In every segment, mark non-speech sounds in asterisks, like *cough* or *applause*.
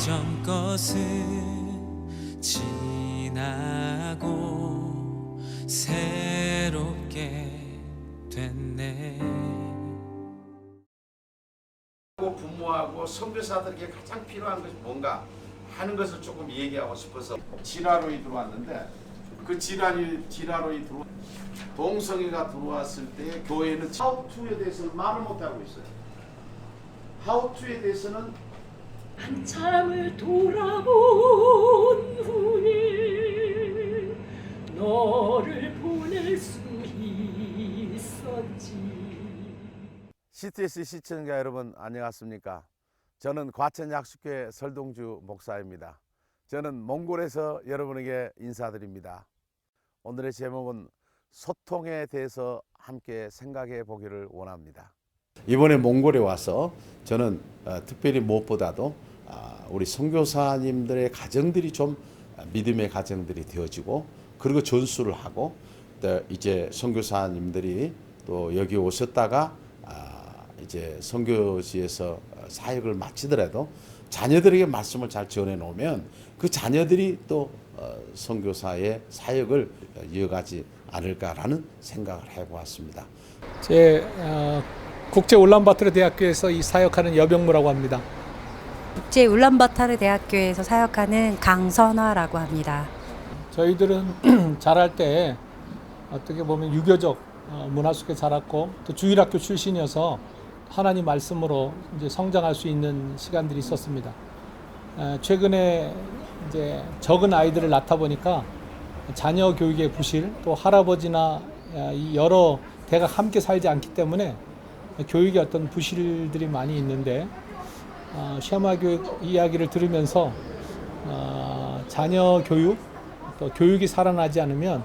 이전 것은 지나고 새롭게 됐네 하고 부모하고 선교사들에게 가장 필요한 것이 뭔가 하는 것을 조금 얘기하고 싶어서 지라로이 들어왔는데 그 지라리 지라로이 들어 동성애가 들어왔을 때 교회는 하우투에 대해서는 말을 못 하고 있어요. 하우투에 대해서는 한참을 돌아본 후에 너를 보낼 수 있었지 CTS 시청자 여러분 안녕하십니까? 저는 과천 약수교회 설동주 목사입니다. 저는 몽골에서 여러분에게 인사드립니다. 오늘의 제목은 소통에 대해서 함께 생각해 보기를 원합니다. 이번에 몽골에 와서 저는 어, 특별히 무엇보다도 아, 우리 선교사님들의 가정들이 좀 믿음의 가정들이 되어지고 그리고 전수를 하고 또 이제 선교사님들이 또 여기 오셨다가 아, 이제 선교지에서 사역을 마치더라도 자녀들에게 말씀을 잘 전해 놓으면 그 자녀들이 또 어, 선교사의 사역을 이어가지 않을까라는 생각을 해보았습니다. 제 어, 국제 울란바토르 대학교에서 이 사역하는 여병무라고 합니다. 국제 울란바타르 대학교에서 사역하는 강선화라고 합니다. 저희들은 *clears throat* 자랄 때 어떻게 보면 유교적 어, 문화 속에 자랐고 또 주일학교 출신이어서 하나님 말씀으로 이제 성장할 수 있는 시간들이 있었습니다. 에, 최근에 이제 적은 아이들을 낳다 보니까 자녀 교육의 부실 또 할아버지나 여러 대가 함께 살지 않기 때문에 교육의 어떤 부실들이 많이 있는데 어, 시아마 교육 이야기를 들으면서 어, 자녀 교육 또 교육이 살아나지 않으면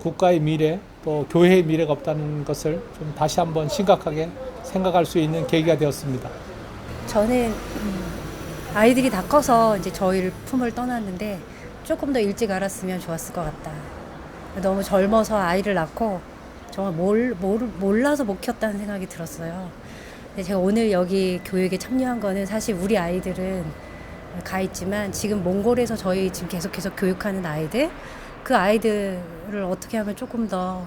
국가의 미래 또 교회의 미래가 없다는 것을 좀 다시 한번 심각하게 생각할 수 있는 계기가 되었습니다. 저는 음, 아이들이 다 커서 이제 저희를 품을 떠났는데 조금 더 일찍 알았으면 좋았을 것 같다. 너무 젊어서 아이를 낳고 정말 몰, 몰, 몰라서 못 켰다는 생각이 들었어요. 근데 제가 오늘 여기 교육에 참여한 거는 사실 우리 아이들은 가 있지만 지금 몽골에서 저희 지금 계속해서 교육하는 아이들 그 아이들을 어떻게 하면 조금 더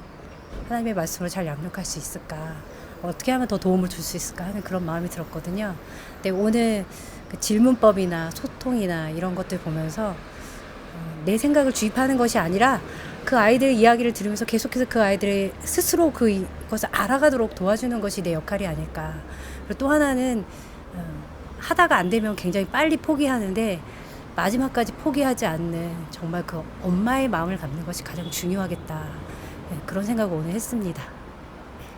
하나님의 말씀을 잘 양육할 수 있을까 어떻게 하면 더 도움을 줄 수 있을까 하는 그런 마음이 들었거든요. 근데 오늘 그 질문법이나 소통이나 이런 것들 보면서 어, 내 생각을 주입하는 것이 아니라 그 아이들 이야기를 들으면서 계속해서 그 아이들의 스스로 그것을 알아가도록 도와주는 것이 내 역할이 아닐까. 그리고 또 하나는 어, 하다가 안 되면 굉장히 빨리 포기하는데 마지막까지 포기하지 않는 정말 그 엄마의 마음을 갖는 것이 가장 중요하겠다. 네, 그런 생각을 오늘 했습니다.